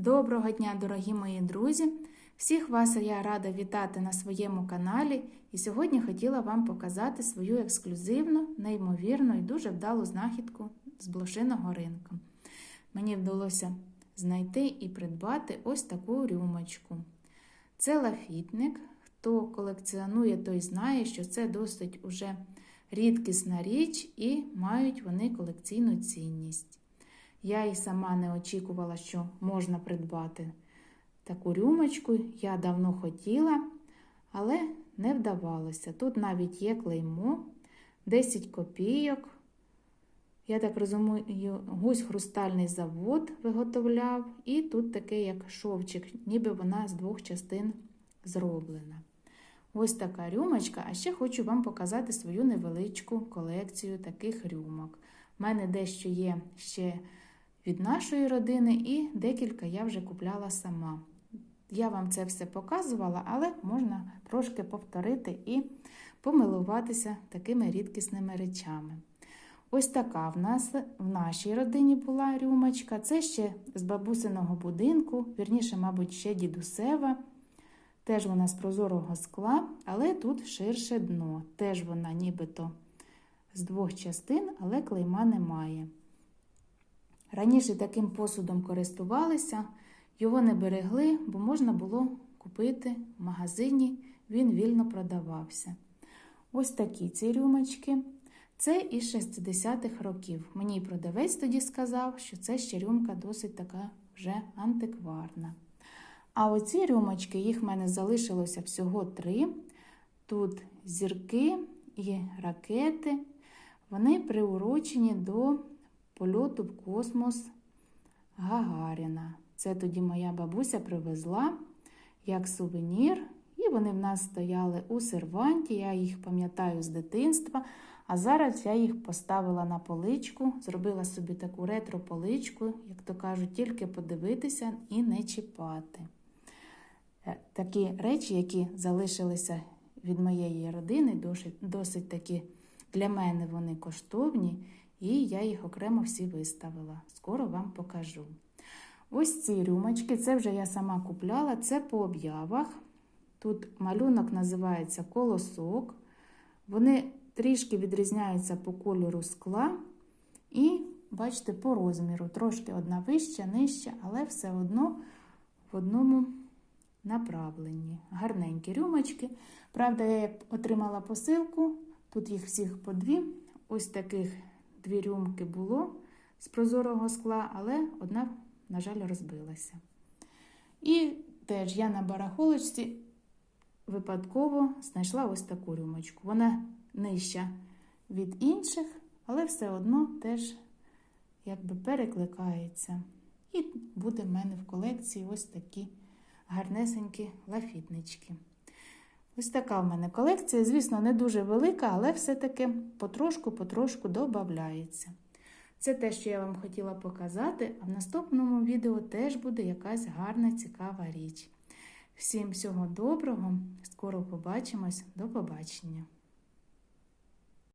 Доброго дня, дорогі мої друзі! Всіх вас я рада вітати на своєму каналі. І сьогодні хотіла вам показати свою ексклюзивну, неймовірну і дуже вдалу знахідку з блошиного ринку. Мені вдалося знайти і придбати ось таку рюмочку. Це лафітник. Хто колекціонує, той знає, що це досить уже рідкісна річ і мають вони колекційну цінність. Я і сама не очікувала, що можна придбати таку рюмочку. Я давно хотіла, але не вдавалося. Тут навіть є клеймо 10 копійок. Я так розумію, гусь хрустальний завод виготовляв, і тут такий, як шовчик, ніби вона з двох частин зроблена. Ось така рюмочка, а ще хочу вам показати свою невеличку колекцію таких рюмок. У мене дещо є ще від нашої родини, і декілька я вже купляла сама. Я вам це все показувала, але можна трошки повторити і помилуватися такими рідкісними речами. Ось така в нас в нашій родині була рюмочка. Це ще з бабусиного будинку, вірніше, мабуть, ще дідусева. Теж вона з прозорого скла, але тут ширше дно. Теж вона нібито з двох частин, але клейма немає. Раніше таким посудом користувалися, його не берегли, бо можна було купити в магазині, він вільно продавався. Ось такі ці рюмочки. Це із 60-х років. Мені продавець тоді сказав, що це ще рюмка досить така вже антикварна. А оці рюмочки, їх в мене залишилося всього три. Тут зірки і ракети. Вони приурочені до польоту в космос Гагаріна. Це тоді моя бабуся привезла як сувенір, і вони в нас стояли у серванті. Я їх пам'ятаю з дитинства. А зараз я їх поставила на поличку, зробила собі таку ретро-поличку, як то кажуть, тільки подивитися і не чіпати. Такі речі, які залишилися від моєї родини, досить, досить такі для мене вони коштовні, і я їх окремо всі виставила. Скоро вам покажу. Ось ці рюмочки, це вже я сама купляла, це по об'явах. Тут малюнок називається колосок. Вони трішки відрізняються по кольору скла. І, бачите, по розміру. Трошки одна вища, нижча, але все одно в одному направленні. Гарненькі рюмочки. Правда, я отримала посилку, тут їх всіх по дві. Ось таких дві рюмки було з прозорого скла, але одна, на жаль, розбилася. І теж я на барахолочці випадково знайшла ось таку рюмочку. Вона нижча від інших, але все одно теж якби перекликається. І буде в мене в колекції ось такі гарнесенькі лафітнички. Ось така в мене колекція, звісно, не дуже велика, але все-таки потрошку-потрошку додається. Це те, що я вам хотіла показати, а в наступному відео теж буде якась гарна, цікава річ. Всім всього доброго, скоро побачимось, до побачення!